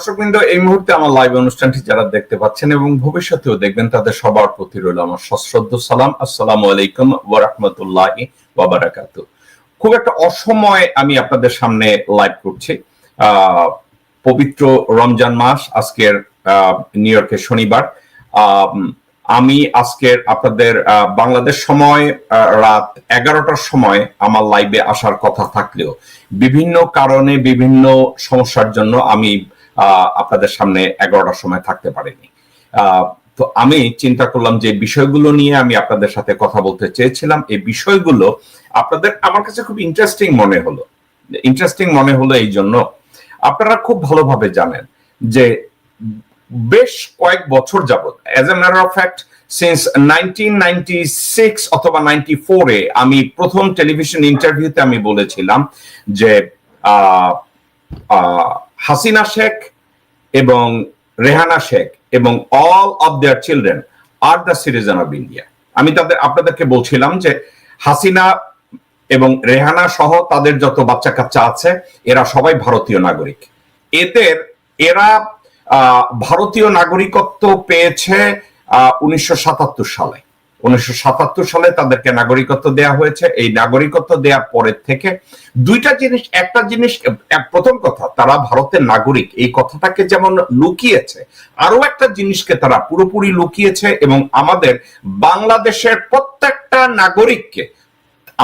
দর্শকবৃন্দ এই মুহূর্তে আমার লাইভ অনুষ্ঠানটি যারা দেখতে পাচ্ছেন এবং ভবিষ্যতেও দেখবেন তাদের সবার প্রতি রইল আমার সশ্রদ্ধ সালাম। আসসালামু আলাইকুম ওয়া রাহমাতুল্লাহি ওয়া বারাকাতুহু খুব একটা অসময়ে আমি আপনাদের সামনে লাইভ করছি। পবিত্র রমজান মাস আজকের নিউ ইয়র্কের শনিবার। আম, আজকের আপনাদের বাংলাদেশ সময় রাত এগারোটার সময় আমার লাইভে আসার কথা থাকলেও বিভিন্ন কারণে বিভিন্ন সমস্যার জন্য আমি আপনাদের সামনে এগারোটার সময় থাকতে পারিনি। তো আমি চিন্তা করলাম যে বিষয়গুলো নিয়ে আমি আপনাদের সাথে কথা বলতে চেয়েছিলাম। এই বিষয়গুলো আপনাদের আমার কাছে খুব ইন্টারেস্টিং মনে হলো। ইন্টারেস্টিং মনে হলো এই জন্য আপনারা খুব ভালোভাবে জানেন যে বেশ কয়েক বছর যাবৎ as a matter of fact since nineteen অথবা নাইনটি ফোরে আমি প্রথম টেলিভিশন ইন্টারভিউতে আমি বলেছিলাম যে আহ, হাসিনা শেখ এবং রেহানা শেখ এবং all of their children are the citizen of India আমি তাদের, আপনাদেরকে বলছিলাম যে হাসিনা এবং রেহানা সহ তাদের যত বাচ্চা কাচ্চা আছে, এরা সবাই ভারতীয় নাগরিক। এদের, এরা ভারতীয় নাগরিকত্ব পেয়েছে উনিশশো সাতাত্তর সালে। উনিশশো সাতাত্তর সালে তাদেরকে নাগরিকত্ব দেয়া হয়েছে। এই নাগরিকত্ব দেওয়ার পরের থেকে দুইটা জিনিস, একটা জিনিস প্রথম কথা, তারা ভারতের নাগরিক। এই কথাটাকে যেমন লুকিয়েছে আরও একটা জিনিসকে তারা পুরোপুরি লুকিয়েছে এবং আমাদের বাংলাদেশের প্রত্যেকটা নাগরিককে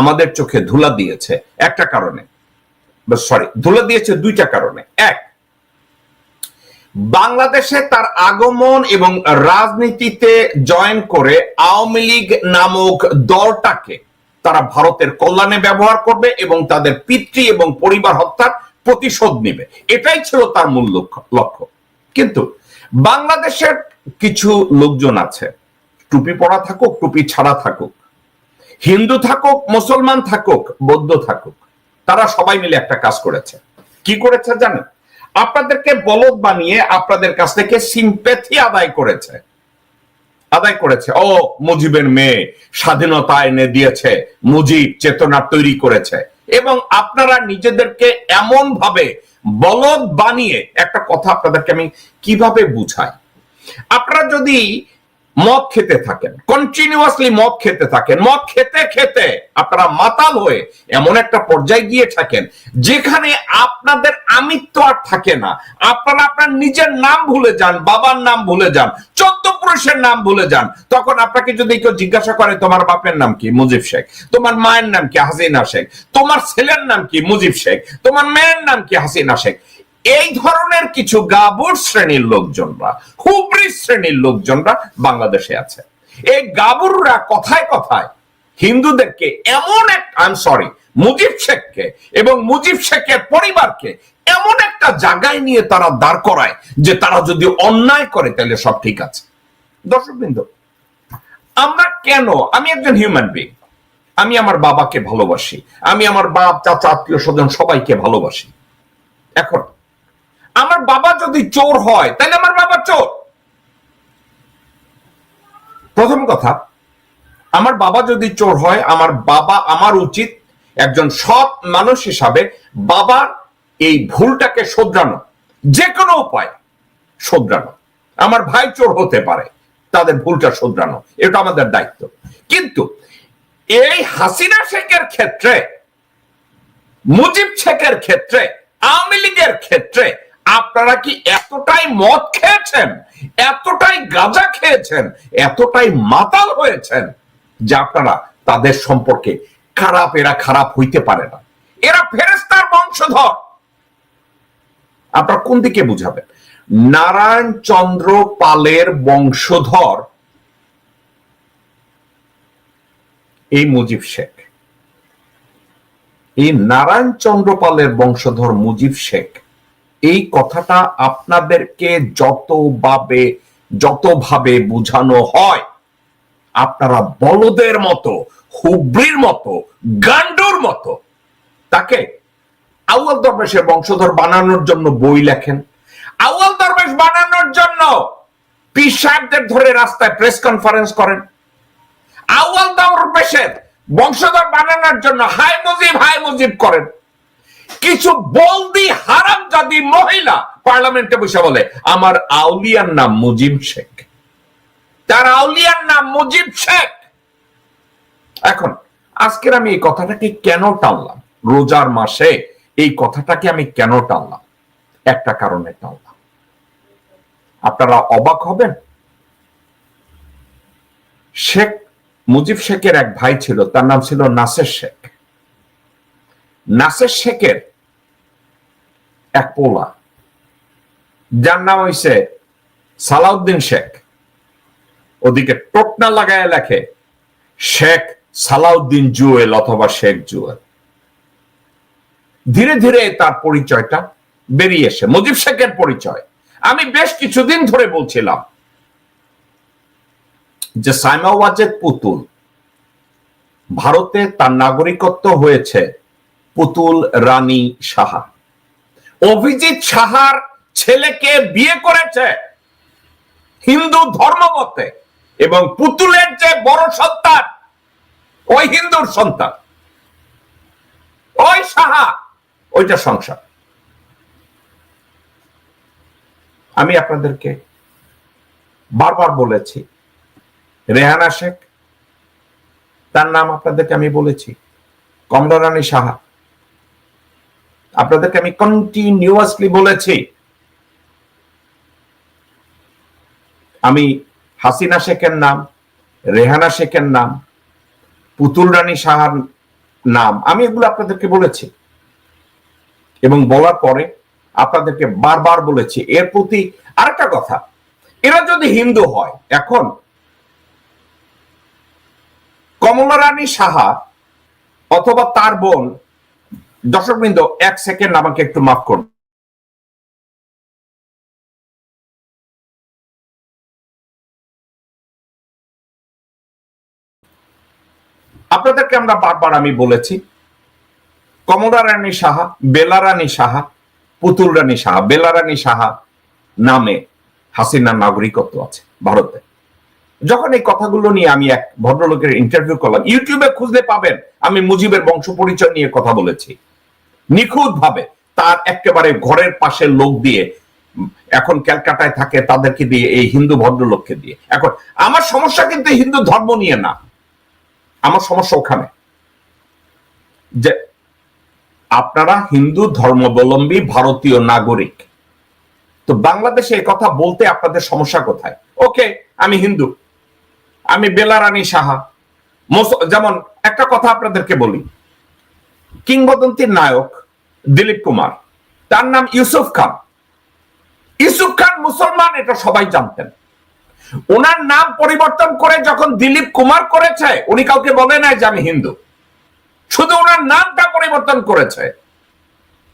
আমাদের চোখে ধুলা দিয়েছে। একটা কারণে সরি ধুলা দিয়েছে দুইটা কারণে। এক বাংলাদেশে তার আগমন এবং রাজনীতিতে জয়েন করে আওয়ামী লীগ নামক দলটাকে তারা ভারতের কল্যাণে ব্যবহার করবে এবং তাদের পিতৃ এবং পরিবার হত্যার প্রতিশোধ নেবে। এটাই ছিল তার মূল লক্ষ্য লক্ষ্য। কিন্তু বাংলাদেশের কিছু লোকজন আছে, টুপি পরা থাকুক, টুপি ছাড়া থাকুক, হিন্দু থাকুক, মুসলমান থাকুক, বৌদ্ধ থাকুক, তারা সবাই মিলে একটা কাজ করেছে। কি করেছে জানেন? আপনাদেরকে বলদ বানিয়ে আপনাদের কাছ থেকে সিম্পেথি আদায় করেছে। আদায় করেছে। ও মুজিবের মেয়ে স্বাধীনতা এনে দিয়েছে, মুজিব চেতনা তৈরি করেছে। এবং আপনারা নিজেদেরকে এমন ভাবে বলদ বানিয়ে, একটা কথা আপনাদেরকে আমি কীভাবে বুঝাই? আপনারা যদি মদ খেতে থাকেন কন্টিনিউয়াসলি মদ খেতে থাকেন, মদ খেতে খেতে আপনারা মাতাল হয়ে এমন একটা পর্যায়ে গিয়ে থাকেন যেখানে আপনাদের আমিত্ব আর থাকে না। আপনারা আপনার নিজের নাম ভুলে যান, বাবার নাম ভুলে যান, চোদ্দ পুরুষের নাম ভুলে যান। তখন আপনাকে যদি কেউ জিজ্ঞাসা করে, তোমার বাপের নাম কি? মুজিব শেখ। তোমার মায়ের নাম কি? হাসিনা শেখ। তোমার ছেলের নাম কি? মুজিব শেখ। তোমার মেয়ের নাম কি? হাসিনা শেখ। এই ধরনের কিছু গাবুর শ্রেণির লোকজনরা হুবরি শ্রেণির লোকজনরা বাংলাদেশে আছে। এই গাবুররা কথায় কথায় হিন্দুদেরকে এমন এক আই সরি মুজিব শেখকে এবং মুজিব শেখের পরিবারকে এমন একটা জায়গায় নিয়ে তারা দাঁড় করায় যে তারা যদি অন্যায় করে তাহলে সব ঠিক আছে। দর্শক দর্শকবৃন্দ, আমরা কেন আমি একজন হিউম্যান বিং আমি আমার বাবাকে ভালোবাসি, আমি আমার বাপ, চাচা আত্মীয় স্বজন সবাইকে ভালোবাসি। এখন আমার বাবা যদি চোর হয়, তাহলে আমার বাবা চোর। প্রথম কথা, আমার বাবা যদি চোর হয়, আমার বাবা আমার উচিত একজন সৎ মানুষ হিসাবে বাবার এই ভুলটাকে শোধরানো যে কোনো উপায় শোধরানো। আমার ভাই চোর হতে পারে, তাদের ভুলটা শোধরানো, এটা আমাদের দায়িত্ব। কিন্তু এই হাসিনা শেখের ক্ষেত্রে, মুজিব শেখের ক্ষেত্রে, আওয়ামী লীগের ক্ষেত্রে আপনারা কি এতটাই মদ খেয়েছেন? এতটাই গাঁজা খেয়েছেন? এতটাই মাতাল হয়েছেন যে আপনারা তাদের সম্পর্কে খারাপ, এরা খারাপ হইতে পারে না। এরা ফেরেস্তার বংশধর। আপনারা কোন দিকে বুঝাবেন? নারায়ণ চন্দ্র পালের বংশধর। এই মুজিব শেখ। এই নারায়ণ চন্দ্রপালের বংশধর মুজিব শেখ। এই কথাটা আপনাদেরকে যতভাবে যতভাবে বোঝানো হয়, আপনারা বলদের মতো হুবরির মতো, গান্ডুর মতো, তাকে আউয়াল দরবেশের বংশধর বানানোর জন্য বই লেখেন। আউয়াল দরবেশ বানানোর জন্য পীর সাহেবদের ধরে রাস্তায় প্রেস কনফারেন্স করেন। আউয়াল দরবেশের বংশধর বানানোর জন্য হাই মুজিব হাই মুজিব করেন। কিছু বলদি হারাম জাদি মহিলা পার্লামেন্টে বসে বলে, আমার আউলিয়ার নাম মুজিব শেখ। তার আউলিয়ার নাম মুজিব শেখ। এখন, আজকের আমি এই কথাটাকে কেন টানলাম? রোজার মাসে এই কথাটাকে আমি কেন টানলাম? একটা কারণে টানলাম। আপনারা অবাক হবেন। শেখ, মুজিব শেখের এক ভাই ছিল, তার নাম ছিল নাসের শেখ। নাসের শেখের এক পোলা, যার নাম হইছে সালাউদ্দিন শেখ। ওদিকে টোটনা লাগায় লেখে, শেখ সালাউদ্দিন জুয়েল অথবা শেখ জুয়েল। ধীরে ধীরে তার পরিচয়টা বেরিয়ে এসে, মুজিব শেখের পরিচয়। আমি বেশ কিছুদিন ধরে বলছিলাম যে সাইমা ওয়াজেদ পুতুল ভারতে তার নাগরিকত্ব হয়েছে পুতুল রানী সাহা। অভিজিৎ সাহার ছেলেকে বিয়ে করেছে হিন্দু ধর্মমতে এবং পুতুলের যে বড় সন্তান, ওই হিন্দুর সন্তান। ওই সাহা, ওইটা সংসার। আমি আপনাদেরকে বারবার বলেছি, রেহানা শেখ, তার নাম আপনাদেরকে আমি বলেছি কমলা রানী সাহা। আপনাদেরকে আমি কন্টিনিউয়াসলি বলেছি, আমি হাসিনা শেখের নাম, রেহানা শেখের নাম, পুতুল রানী সাহার নাম, আমি এগুলো আপনাদেরকে বলেছি। এবং বলার পরে আপনাদেরকে বারবার বলেছি, এর প্রতি আরেকটা কথা, এরা যদি হিন্দু হয়, এখন কমলা রানী সাহা অথবা তার বোন দর্শকবৃন্দ এক সেকেন্ড আমাকে একটু মাফ করুন। আপনাদেরকে আমরা বারবার আমি বলেছি কমলা রানী সাহা বেলা রানী সাহা পুতুল রানী সাহা বেলা রানী সাহা নামে হাসিনার নাগরিকত্ব আছে ভারতে। যখন এই কথাগুলো নিয়ে আমি এক ভদ্রলোকের ইন্টারভিউ করলাম ইউটিউবে খুঁজলে পাবেন, আমি মুজিবের বংশ পরিচয় নিয়ে কথা বলেছি। নিখুঁত ভাবে তার একেবারে ঘরের পাশের লোক দিয়ে, এখন ক্যালকাটায় থাকে তাদেরকে দিয়ে, এই হিন্দু ভদ্রলোককে দিয়ে। এখন, আমার সমস্যা কিন্তু হিন্দু ধর্ম নিয়ে না। আমার সমস্যা ওখানে। যে আপনারা হিন্দু ধর্মাবলম্বী ভারতীয় নাগরিক। তো বাংলাদেশে এই কথা বলতে আপনাদের সমস্যা কোথায়? ওকে, আমি হিন্দু। আমি বেলারানী সাহা। যেমন একটা কথা আপনাদেরকে বলি। কিংবদন্তির নায়ক দিলীপ কুমার। তার নাম ইউসুফ খান। ইউসুফ খান মুসলমান, এটা সবাই জানতেন। ওনার নাম পরিবর্তন করে যখন দিলীপ কুমার করেছে, উনি কাউকে বলে নাই যে আমি হিন্দু। শুধু ওনার নামটা পরিবর্তন করেছে।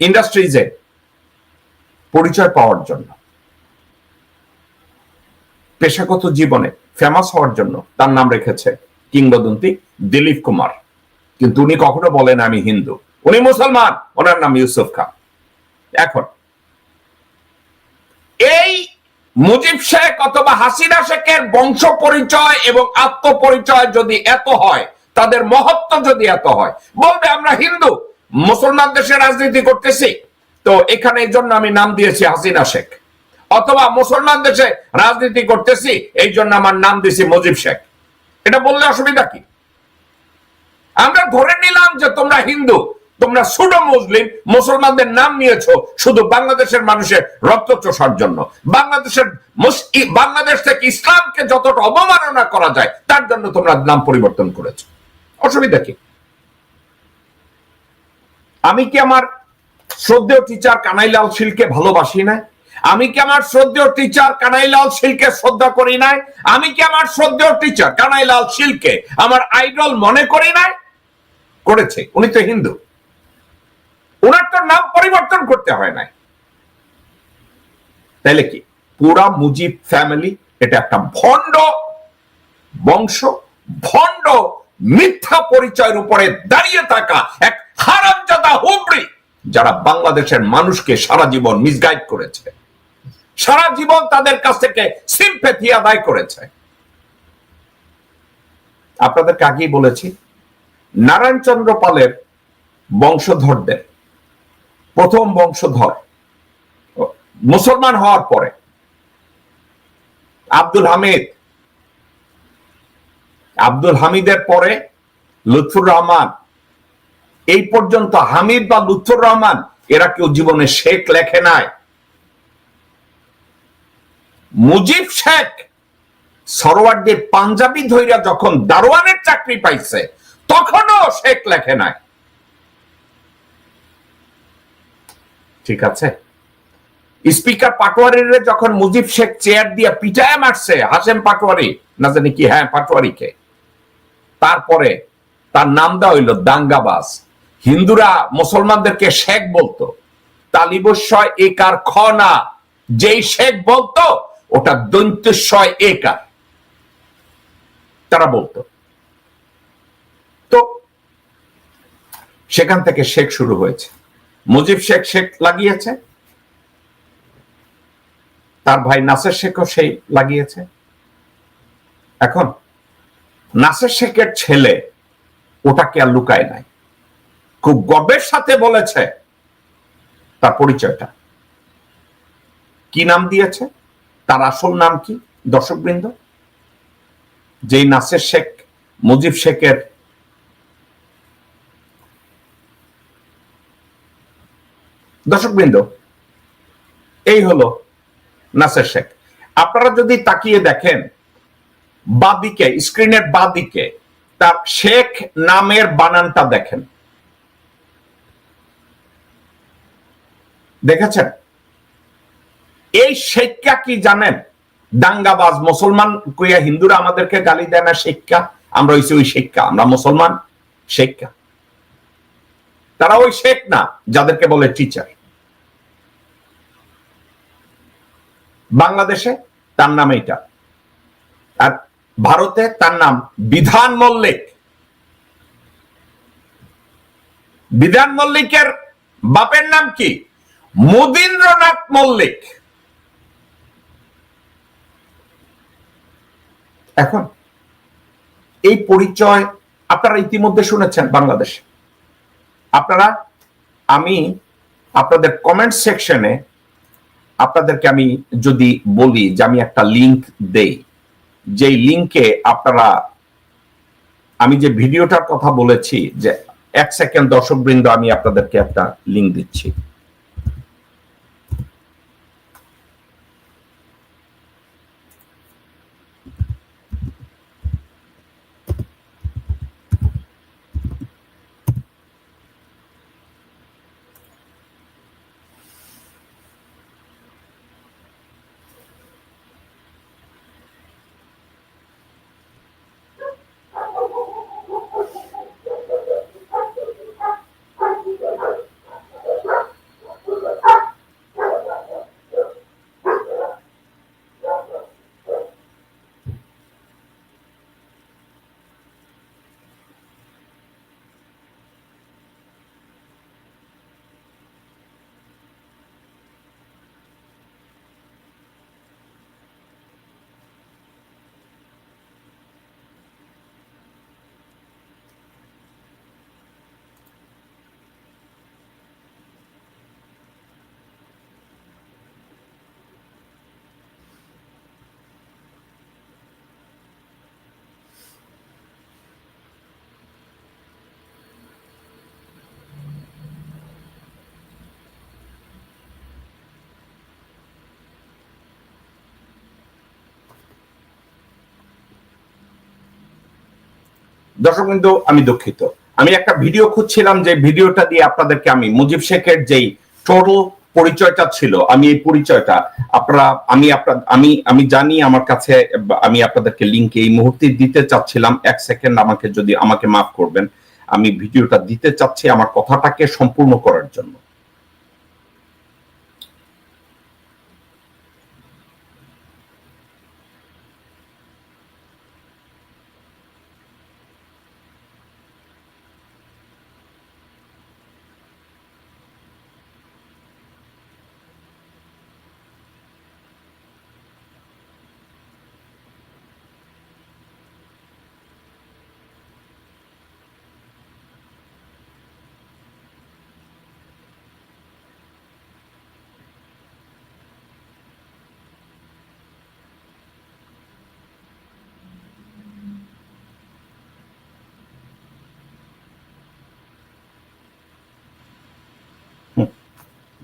ইন্ডাস্ট্রিজে পরিচয় পাওয়ার জন্য। পেশাগত জীবনে ফেমাস হওয়ার জন্য তার নাম রেখেছে কিংবদন্তি দিলীপ কুমার। কিন্তু উনি কখনো বলেন আমি হিন্দু। উনি মুসলমান, ওনার নাম ইউসুফ খান। এখন, এই মুজিব শেখ অথবা হাসিনা শেখের বংশ পরিচয় এবং আত্মপরিচয় যদি এত হয়, তাদের মহত্ব যদি এত হয়, বলবে আমরা হিন্দু, মুসলমান দেশে রাজনীতি করতেছি। তো এখানে এই জন্য আমি নাম দিয়েছি হাসিনা শেখ। অথবা মুসলমান দেশে রাজনীতি করতেছি, এই জন্য আমার নাম দিয়েছি মুজিব শেখ। এটা বললে অসুবিধা কি? আমরা ধরে নিলাম যে তোমরা হিন্দু, তোমরা সুডো মুসলিম মুসলমানদের নাম নিয়েছো শুধু বাংলাদেশের মানুষের রক্ত চষার জন্য। বাংলাদেশের বাংলাদেশ থেকে ইসলামকে যতটা অবমাননা করা যায়, তার জন্য তোমরা নাম পরিবর্তন করেছ। অসুবিধা কি? আমি কি আমার শ্রদ্ধেয় টিচার কানাইলাল শিলকে ভালোবাসি না আমি কি আমার শ্রদ্ধেয় টিচার কানাইলাল শিলকে শ্রদ্ধা করি নাই? আমি কি আমার শ্রদ্ধেয় টিচার কানাইলাল শিলকে আমার আইডল মনে করি নাই? করেছে, উনি তো হিন্দু। ওনার তো নাম পরিবর্তন করতে হয় নাই। তাইলে কি? পুরা মুজিব ফ্যামিলি, এটা একটা ভণ্ড বংশ, ভণ্ড মিথ্যা পরিচয়ের উপরে দাঁড়িয়ে থাকা এক হারামজাদা হুবড়ি, যারা বাংলাদেশের মানুষকে সারা জীবন মিসগাইড করেছে। সারা জীবন তাদের কাছ থেকে সিম্পেথি আদায় করেছে। আপনাদেরকে আগেই বলেছি নারায়ণচন্দ্র পালের বংশধরদের, প্রথম বংশধর, মুসলমান হওয়ার পরে, আব্দুল হামিদ। আব্দুল হামিদের পরে লুৎফুর রহমান। এই পর্যন্ত হামিদ বা লুৎফুর রহমান, এরা কেউ জীবনে শেখ লেখে নাই। মুজিব শেখ সরোয়ারদের পাঞ্জাবি ধৈরা যখন দারোয়ানের চাকরি পাইছে তখনও শেখ লেখে নাই। ঠিক আছে? স্পিকার পাটোয়ারির যখন মুজিব শেখ চেয়ার দিয়ে পিটায় মারছে হাসেম পাটোয়ারি, না জানি কি হ্যাঁ পাটোয়ারিকে তারপরে তার নাম দেওয়া হইল দাঙ্গাবাজ। হিন্দুরা মুসলমানদেরকে শেখ বলতো। তালিবস্বয় একার খ না, যেই শেখ বলতো, ওটা দৈন্ত্যস্বয় একার। তারা বলতো তো সেখান থেকে শেখ শুরু হয়েছে। মুজিব শেখ শেখ লাগিয়েছে। তার ভাই নাসের শেখও সেই লাগিয়েছে। এখন নাসের শেখের ছেলে ওটাকে আর লুকায় নাই। খুব গর্বের সাথে বলেছে তার পরিচয়টা। কি নাম দিয়েছে? তার আসল নাম কি? দর্শকবৃন্দ? যেই নাসের শেখ, মুজিব শেখের দর্শকবৃন্দ, এই হলো নাসের শেখ। আপনারা যদি তাকিয়ে দেখেন, বাদিকে, স্ক্রিনের বাদিকে, তার শেখ নামের বানানটা দেখেন। দেখেছেন? এই শেখা কি জানেন? দাঙ্গাবাজ, মুসলমান কইয়া হিন্দুরা আমাদেরকে গালি দেয় না শিক্ষা আমরা হইছি ওই শিক্ষা আমরা মুসলমান শিক্ষা তারা ওই শেখ না, যাদেরকে বলে টিচার বাংলাদেশে তার নাম এইটা। আর ভারতে তার নাম বিধান মল্লিক। বিধান মল্লিকের বাপের নাম কি? মদীন্দ্রনাথ মল্লিক। এখন, এই পরিচয় আপনারা ইতিমধ্যে শুনেছেন বাংলাদেশে। আপনারা, আমি আপনাদের কমেন্ট সেকশনে আপনাদেরকে আমি যদি বলি যে আমি একটা লিংক দেই, যেই লিংকে আপনারা, আমি যে ভিডিওটার কথা বলেছি যে এক সেকেন্ড দর্শক বৃন্দ আমি আপনাদেরকে একটা লিংক দিচ্ছি। দর্শক বিন্দু, আমি দুঃখিত। আমি একটা ভিডিও খুঁজছিলাম যে ভিডিওটা দিয়ে আপনাদেরকে আমি, মুজিব শেখের যেই টোটাল পরিচয়টা ছিল, আমি এই পরিচয়টা, আপনারা, আমি আমি আমি জানি আমার কাছে, আমি আপনাদেরকে লিঙ্ক এই মুহূর্তে দিতে চাচ্ছিলাম, এক সেকেন্ড আমাকে যদি, আমাকে মাফ করবেন, আমি ভিডিওটা দিতে চাচ্ছি আমার কথাটাকে সম্পূর্ণ করার জন্য।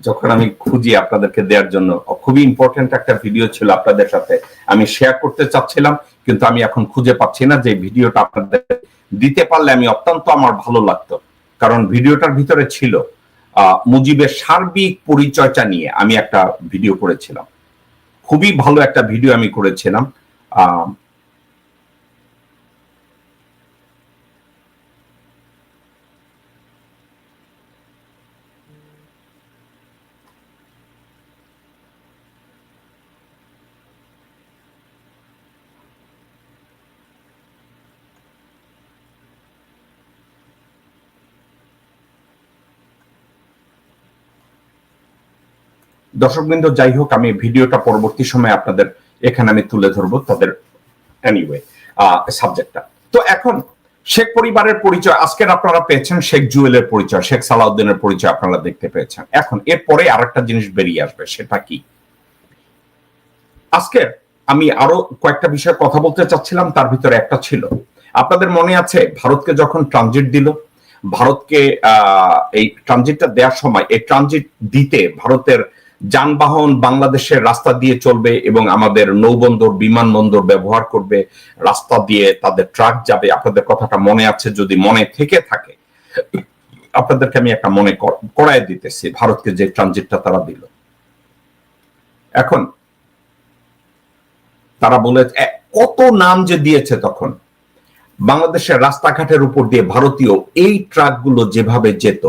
যখন আমি খুঁজি আপনাদেরকে দেওয়ার জন্য খুবই ইম্পর্টেন্ট একটা ভিডিও ছিল আপনাদের সাথে। আমি শেয়ার করতে চাচ্ছিলাম, কিন্তু আমি এখন খুঁজে পাচ্ছি না যে ভিডিওটা আপনাদের দিতে পারলে আমি অত্যন্ত আমার ভালো লাগতো। কারণ ভিডিওটার ভিতরে ছিল মুজিবের সার্বিক পরিচয়টা নিয়ে আমি একটা ভিডিও করেছিলাম। খুবই ভালো একটা ভিডিও আমি করেছিলাম দর্শকবৃন্দ যাই হোক আমি ভিডিওটা পরবর্তী সময়ে আপনাদের এখানে আমি তুলে ধরবো তাদের এনিওয়ে সাবজেক্টটা তো এখন শেখ পরিবারের পরিচয় আজকের আপনারা পেয়েছেন শেখ জুয়েলের পরিচয় শেখ সালাউদ্দিনের পরিচয় আপনারা দেখতে পেয়েছেন। এখন এরপরে আরেকটা জিনিস বেরিয়ে আসবে সেটা কি? আজকে আমি আরও কয়েকটা বিষয়ে কথা বলতে চাচ্ছিলাম তার ভিতরে একটা ছিল। আপনাদের মনে আছে ভারতকে যখন ট্রানজিট দিল ভারতকে আহ, এই ট্রানজিটটা দেওয়ার সময় এই ট্রানজিট দিতে ভারতের যানবাহন বাংলাদেশের রাস্তা দিয়ে চলবে এবং আমাদের নৌবন্দর, বিমানবন্দর ব্যবহার করবে। রাস্তা দিয়ে তাদের ট্রাক যাবে। আপনাদের কথাটা মনে আছে যদি মনে থেকে থাকে, আপনাদেরকে আমি একটা মনে করায় দিতেছি, ভারতকে যে ট্রানজিটটা তারা দিল। এখন তারা বলে কত নাম যে দিয়েছে তখন? বাংলাদেশের রাস্তাঘাটের উপর দিয়ে ভারতীয় এই ট্রাকগুলো যেভাবে যেত,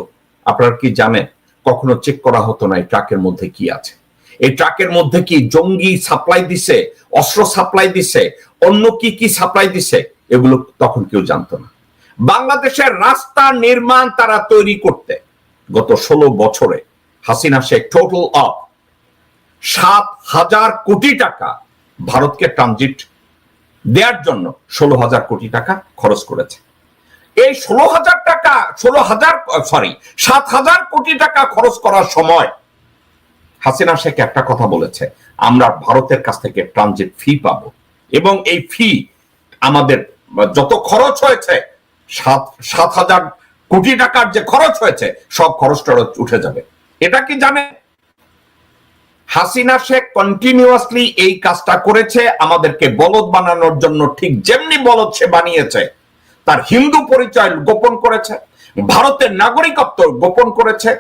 আপনারা কি জানেন? কখনো চেক করা হতো না এই ট্রাকের মধ্যে কি আছে। এই ট্রাকের মধ্যে কি জঙ্গি সাপ্লাই দিছে, অস্ত্র সাপ্লাই দিছে, অন্য কি কি সাপ্লাই দিছে, এগুলো তখন কেউ জানতো না। বাংলাদেশের রাস্তা নির্মাণ তারা তৈরি করতে গত ষোলো বছরে হাসিনা শেখ টোটাল অফ সাত হাজার কোটি টাকা ভারতকে ট্রানজিট দেওয়ার জন্য ষোলো হাজার কোটি টাকা খরচ করেছে। এই ষোলো হাজার টাকা, ষোলো হাজার সরি সাত হাজার কোটি টাকা খরচ করার সময় হাসিনা শেখ একটা কথা বলেছে, আমরা ভারতের কাছ থেকে ট্রানজিট ফি পাবো। এবং এই ফি আমাদের যত খরচ হয়েছে, সাত সাত হাজার কোটি টাকার যে খরচ হয়েছে, সব খরচ টরচ উঠে যাবে। এটা কি জানে? হাসিনা শেখ কন্টিনিউয়াসলি এই কাজটা করেছে, আমাদেরকে বলদ বানানোর জন্য ঠিক যেমনি বলদ সে বানিয়েছে তার হিন্দু পরিচয় গোপন করেছে, ভারতের নাগরিকত্ব গোপন করেছে,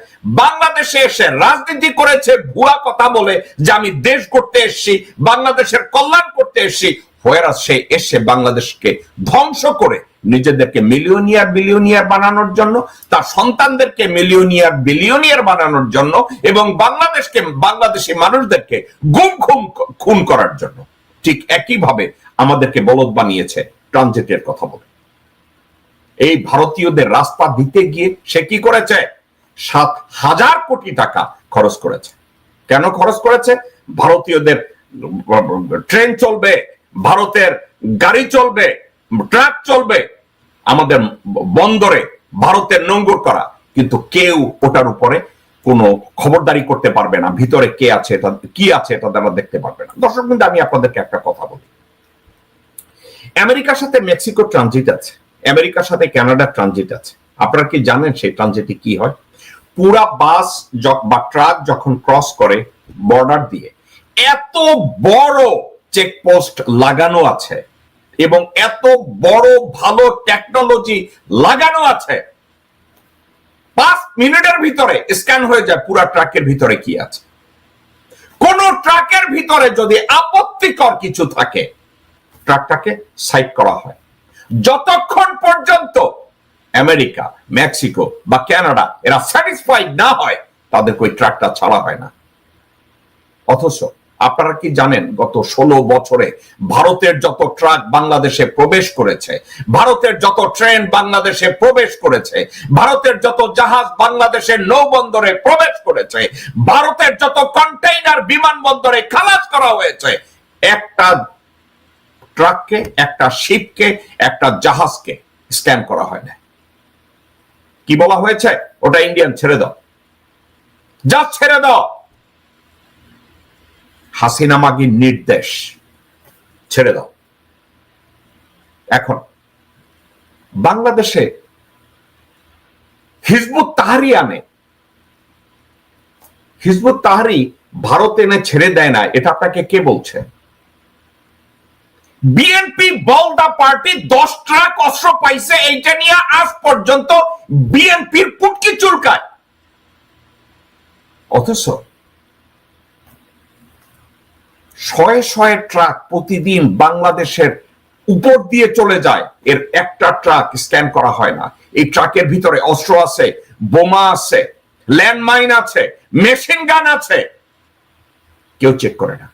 বাংলাদেশে এসে রাজনীতি করেছে ভুয়া কথা বলে যে আমি দেশ করতে এসেছি, বাংলাদেশের কল্যাণ করতে এসেছি, হোয়ারাস সে এসে বাংলাদেশকে ধ্বংস করে নিজেদেরকে মিলিয়নিয়ার বিলিয়নিয়ার বানানোর জন্য, তার সন্তানদেরকে মিলিয়নিয়ার বিলিয়নিয়ার বানানোর জন্য এবং বাংলাদেশকে, বাংলাদেশি মানুষদেরকে গুম খুম খুন করার জন্য। ঠিক একইভাবে আমাদেরকে বলদ বানিয়েছে, ট্রানজিটের কথা বলে। এই ভারতীয়দের রাস্তা দিতে গিয়ে সে কি করেছে? সাত হাজার কোটি টাকা খরচ করেছে। কেন খরচ করেছে? ভারতীয়দের ট্রেন চলবে, ভারতের গাড়ি চলবে, ট্রাক চলবে, আমাদের বন্দরে ভারতের নোঙ্গর করা। কিন্তু কেউ ওটার উপরে কোনো খবরদারি করতে পারবে না। ভিতরে কে আছে কি আছে এটা তারা দেখতে পারবে না। দর্শক কিন্তু আমি আপনাদেরকে একটা কথা বলি। আমেরিকার সাথে মেক্সিকো ট্রানজিট আছে। আমেরিকার সাথে কানাডার ট্রানজিট আছে। আপনারা কি জানেন সেই ট্রানজিটে কি হয়? পুরা বাস বা ট্রাক যখন ক্রস করে বর্ডার দিয়ে, এত বড় চেকপোস্ট লাগানো আছে এবং এত বড় ভালো টেকনোলজি লাগানো আছে। পাঁচ মিনিটের ভিতরে স্ক্যান হয়ে যায় পুরা ট্রাকের ভিতরে কি আছে। কোন ট্রাকের ভিতরে যদি আপত্তিকর কিছু থাকে, ট্রাকটাকে সাইড করা হয়। যতক্ষণ পর্যন্ত আমেরিকা, মেক্সিকো বা কানাডা এরা স্যাটিসফাইড না হয়, তাদেরকে ওই ট্রাকটা ছাড়া হয় না। অথচ আপনারা কি জানেন, গত ষোলো বছরে ভারতের যত ট্রাক বাংলাদেশে প্রবেশ করেছে, ভারতের যত ট্রেন বাংলাদেশে প্রবেশ করেছে, ভারতের যত জাহাজ বাংলাদেশের নৌবন্দরে প্রবেশ করেছে, ভারতের যত কন্টেইনার বিমানবন্দরে খালাস করা হয়েছে, একটা ট্রাককে, একটা শিপকে, একটা জাহাজকে স্ক্যান করা হয় না কি বলা হয়েছে? ওটা ইন্ডিয়ান ছেড়ে দাও। যা ছেড়ে দাও। হাসিনা মাগির নির্দেশ। ছেড়ে দাও। এখন, বাংলাদেশে হিজবুত তাহারিয়ানে হিজবুত তাহারি ভারত এনে ছেড়ে দেয় না। এটা আপনাকে কে বলছে? বিএনপি বলদা পার্টি দশ ট্রাক অস্ত্র পাইছে, এইটা নিয়ে আজ পর্যন্ত বিএনপির পুটকি চুলকায়। অথচ শয়ে শয়ে ট্রাক প্রতিদিন বাংলাদেশের উপর দিয়ে চলে যায়, এর একটা ট্রাক স্ক্যান করা হয় না। এই ট্রাকের ভিতরে অস্ত্র আছে, বোমা আছে, ল্যান্ডমাইন আছে, মেশিন গান আছে। কেউ চেক করে না।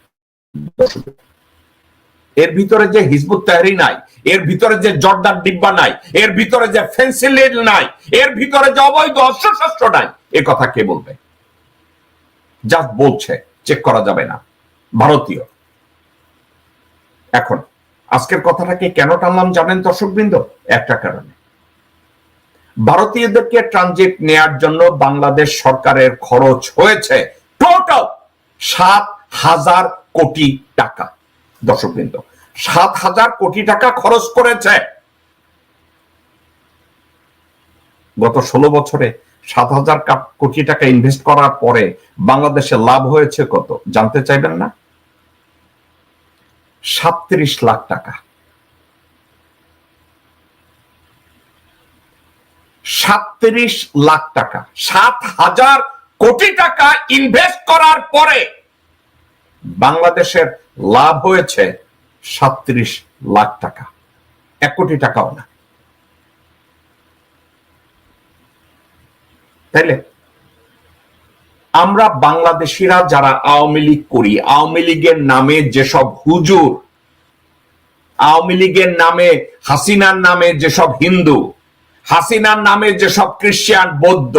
এর ভিতরে যে হিজবুত তাহরি নাই, এর ভিতরে যে জর্দার ডিব্বা নাই, এর ভিতরে যে ফেন্সিলিন নাই, এর ভিতরে যে অবৈধ অস্ত্র শস্ত্র নাই, এ কথা কে বলবে? জাস্ট বলছে চেক করা যাবে না। ভারতীয়। এখন, আজকের কথাটাকে কেন টানলাম জানেন দর্শকবৃন্দ? একটা কারণে। ভারতীয়দেরকে ট্রানজিট নেয়ার জন্য বাংলাদেশ সরকারের খরচ হয়েছে টোটাল সাত হাজার কোটি টাকা। দর্শকবৃন্দ, সাত হাজার কোটি টাকা খরচ করেছে। গত ষোলো বছরে সাত হাজার কোটি টাকা ইনভেস্ট করার পরে বাংলাদেশে লাভ হয়েছে কত? জানতে চাইবেন না? সাতত্রিশ লাখ টাকা। সাতত্রিশ লাখ টাকা। সাত হাজার কোটি টাকা ইনভেস্ট করার পরে বাংলাদেশের লাভ হয়েছে সাতত্রিশ লাখ টাকা। এক কোটি টাকাও না। তাইলে আমরা বাংলাদেশিরা যারা আওয়ামী লীগ করি, আওয়ামী লীগের নামে যেসব হুজুর, আওয়ামী লীগের নামে, হাসিনার নামে যেসব হিন্দু, হাসিনার নামে যেসব খ্রিস্টান, বৌদ্ধ,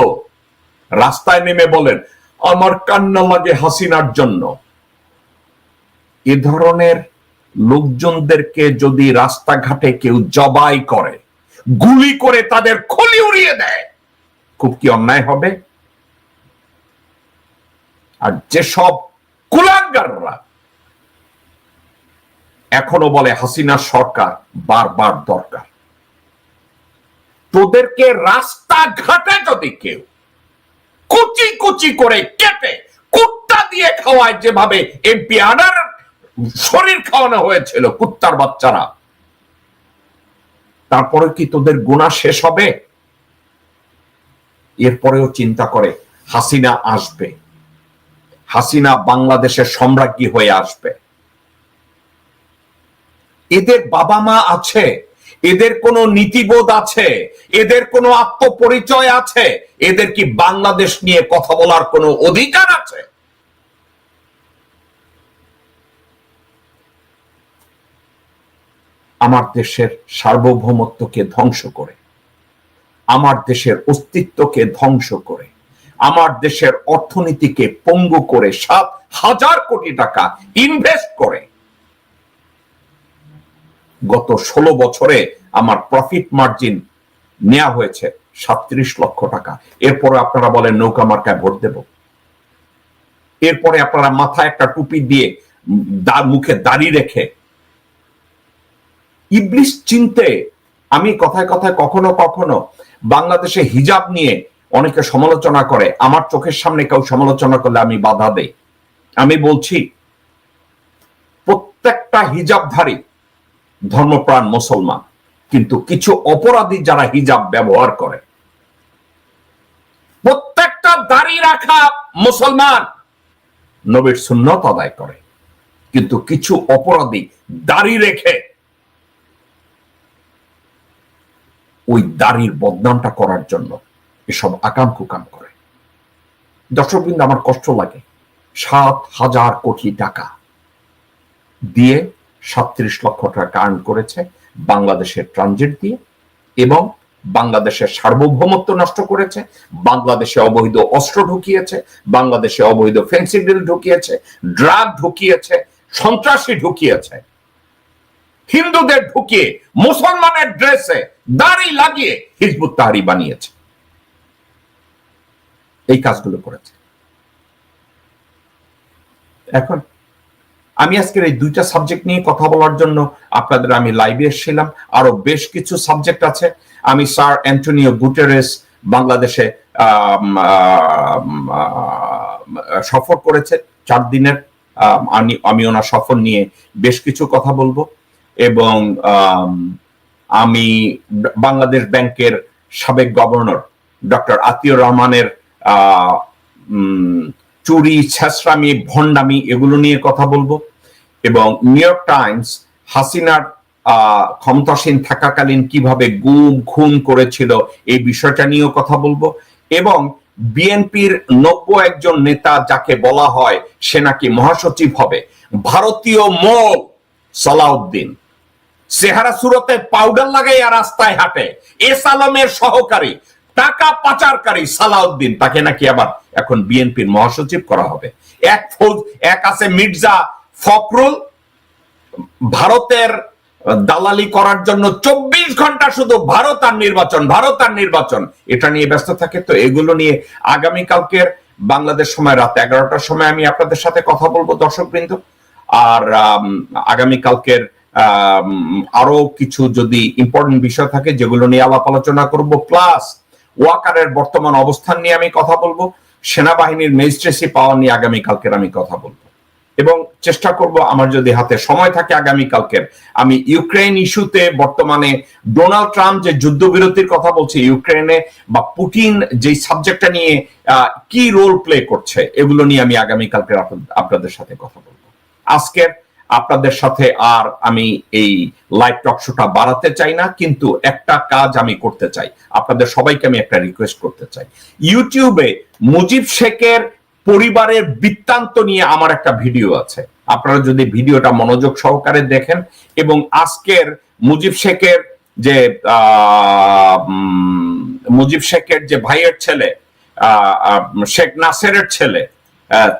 রাস্তায় নেমে বলেন, আমার কান্না লাগে হাসিনার জন্য। এ ধরনের লোকজনদেরকে যদি রাস্তাঘাটে কেউ জবাই করে, গুলি করে তাদের খলি উড়িয়ে দেয়, খুব কি অন্যায় হবে? আর যেসব কুলাঙ্গাররা এখনও বলে হাসিনা সরকার বারবার দরকার। তোদেরকে রাস্তাঘাটে যদি কেউ কুচি কুচি করে কেটে কুত্তা দিয়ে খাওয়ায় যেভাবে এমপি আনার শরীর খাওয়ানো হয়েছিল কুত্তার বাচ্চারা। তারপরে কি তোদের গুণা শেষ হবে? এরপরেও চিন্তা করে, হাসিনা আসবে। হাসিনা বাংলাদেশের সম্রাজ্ঞী হয়ে আসবে। এদের বাবা মা আছে, এদের কোনো নীতিবোধ আছে, এদের কোনো আত্মপরিচয় আছে, এদের কি বাংলাদেশ নিয়ে কথা বলার কোনো অধিকার আছে? আমার দেশের সার্বভৌমত্বকে ধ্বংস করে। আমার দেশের অস্তিত্বকে ধ্বংস করে। আমার দেশের অর্থনীতিকে পঙ্গু করে সাত হাজার কোটি টাকা ইনভেস্ট করে। গত ষোলো বছরে আমার প্রফিট মার্জিন নেওয়া হয়েছে সাতত্রিশ লক্ষ টাকা। এরপরে আপনারা বলেন নৌকা মার্কায় ভোট দেব। এরপরে আপনারা মাথায় একটা টুপি দিয়ে মুখে দাড়ি রেখে ইবলিশ চিনতে আমি কথায় কথায় কখনো কখনো বাংলাদেশে হিজাব নিয়ে অনেকে সমালোচনা করে, আমার চোখের সামনে কেউ সমালোচনা করলে আমি বাধা দেই। আমি বলছি, প্রত্যেকটা হিজাবধারী ধর্মপ্রাণ মুসলমান, কিন্তু কিছু অপরাধী যারা হিজাব ব্যবহার করে। প্রত্যেকটা দাড়ি রাখা মুসলমান নবীর সুন্নত আদায় করে, কিন্তু কিছু অপরাধী দাড়ি রেখে ওই দাড়ির বদনামটা করার জন্য এসব আকাম কুকাম করে। দর্শকবৃন্দ, আমার কষ্ট লাগে। সাত হাজার কোটি টাকা দিয়ে সাতত্রিশ লক্ষ টাকা আর্ন করেছে বাংলাদেশের ট্রানজিট দিয়ে এবং বাংলাদেশের সার্বভৌমত্ব নষ্ট করেছে, বাংলাদেশে অবৈধ অস্ত্র ঢুকিয়েছে, বাংলাদেশে অবৈধ ফেন্সিডিল ঢুকিয়েছে ড্রাগ ঢুকিয়েছে, সন্ত্রাসী ঢুকিয়েছে। হিন্দুদের ঢুকিয়ে, মুসলমানের ড্রেসে দাড়ি লাগিয়ে হিজবুত তাহারি বানিয়েছে। এই কাজগুলো করেছে। এখন আমি আজকের এই দুইটা সাবজেক্ট নিয়ে কথা বলার জন্য আপনাদের আমি লাইভে এসেছিলাম। আরও বেশ কিছু সাবজেক্ট আছে। আমি স্যার অ্যান্টনিও গুটেরেস বাংলাদেশে সফর করেছে। চার দিনের, আমি ওনার সফর নিয়ে বেশ কিছু কথা বলব। এবং আম, বাংলাদেশ ব্যাংকের সাবেক গভর্নর ডক্টর আতিউর রহমানের চুরি ছেসরামি ভণ্ডামি এগুলো নিয়ে কথা বলব। এবং নিউ ইয়র্ক টাইমস হাসিনার ক্ষমতাসীন থাকাকালীন কীভাবে গুম খুন করেছিল এই বিষয়টা নিয়েও কথা বলব। এবং বিএনপির নব্য একজন নেতা যাকে বলা হয় সে নাকি মহাসচিব হবে ভারতীয় মোল সালাউদ্দিন। চেহারা সুরতে পাউডার লাগাইয়া রাস্তায় হাঁটে। এস আলমের সহকারী টাকা পাচারকারী সালাউদ্দিন তাকে নাকি আবার এখন বিএনপির মহাসচিব করা হবে। এক ফৌজ এক আছে মির্জা ফখরুল। ভারতের দালালি করার জন্য চব্বিশ ঘণ্টা শুধু ভারত আর নির্বাচন ভারত আর নির্বাচন। এটা নিয়ে ব্যস্ত থাকে তো এগুলো নিয়ে আগামীকালকের বাংলাদেশ সময় রাত এগারোটার সময় আমি আপনাদের সাথে কথা বলব দর্শক দর্শকবৃন্দ। আর আম, আগামীকালকের আম, আরও কিছু যদি ইম্পর্টেন্ট বিষয় থাকে, যেগুলো নিয়ে আলাপ আলোচনা করব প্লাস ওয়াকারের বর্তমান অবস্থান নিয়ে আমি কথা বলব, সেনাবাহিনীর ম্যাজিস্ট্রেসি পাওয়া নিয়ে আগামীকালকের আমি কথা বলব। এবং চেষ্টা করব আমার যদি হাতে সময় থাকে আগামী কালকের, আমি ইউক্রেন ইস্যুতে বর্তমানে ডোনাল্ড ট্রাম্প যে যুদ্ধবিরতির কথা বলছে ইউক্রেনে বা পুটিন যে সাবজেক্টটা নিয়ে কি রোল প্লে করছে, এগুলো নিয়ে আমি আগামী কালকের আপনাদের সাথে কথা বলব। আজকের আপনাদের সাথে আর আমি এই লাইভ টক শোটা বাড়াতে চাই না, কিন্তু একটা কাজ আমি করতে চাই। আপনাদের সবাইকে আমি একটা রিকোয়েস্ট করতে চাই। ইউটিউবে মুজিব শেখের পরিবারের বৃত্তান্ত নিয়ে আমার একটা ভিডিও আছে। আপনারা যদি ভিডিওটা মনোযোগ সহকারে দেখেন এবং আজকের মুজিব শেখের যে মুজিব শেখের যে ভাইয়ের ছেলে শেখ নাসেরের ছেলে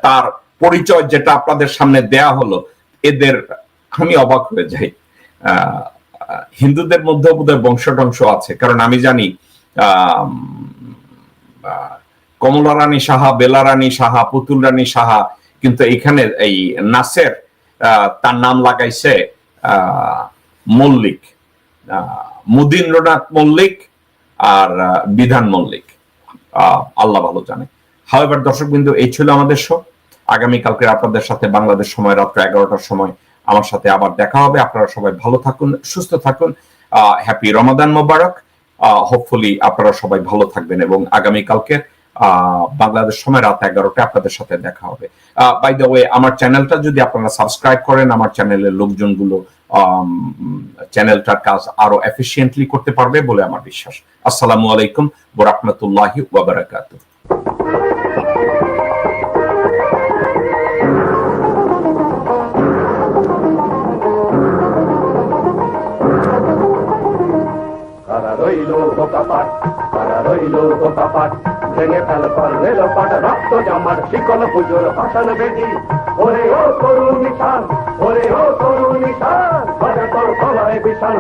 তার পরিচয় যেটা আপনাদের সামনে দেয়া হলো এদের, আমি অবাক হয়ে যাই। হিন্দুদের মধ্যেও বোধহয় বংশটংশ আছে। কারণ আমি জানি কমলা রানী সাহা, বেলা রানী সাহা, পুতুল রানী সাহা, কিন্তু এখানে এই নাসের তার নাম লাগাইছে মল্লিক। মুদিন্দ্রনাথ মল্লিক আর বিধান মল্লিক। আল্লাহ ভালো জানে। হাওয়েবার দর্শক বিন্দু এই ছিল আমাদের শো আগামীকালকে আপনাদের সাথে বাংলাদেশ সময় রাত্র এগারোটার সময় আমার সাথে আবার দেখা হবে। আপনারা সবাই ভালো থাকুন সুস্থ থাকুন। হ্যাপি রমাদান মোবারক হোপফুলি আপনারা সবাই ভালো থাকবেন এবং আগামীকালকে আহ, বাংলাদেশ সময় রাত এগারোটা আপনাদের সাথে দেখা হবে। বাই দ্য ওয়ে আমার চ্যানেলটা যদি আপনারা সাবস্ক্রাইব করেন আমার চ্যানেলের লোকজনগুলো চ্যানেলটার কাজ আরও এফিসিয়েন্টলি করতে পারবে বলে আমার বিশ্বাস। আসসালামু আলাইকুম ওরহমতুল্লাহি ওয়াবারাকাতুহ রইল বোকাপাট পাড়া রইল বোকাপাট ভেঙে ফেল কর রেল পাট, রক্ত জামার শিকল, পুজোর ভাষণ বেদি ওরে ও করুণ নিশান ওরে ও করুণ নিশান তোর গলায় বিশাল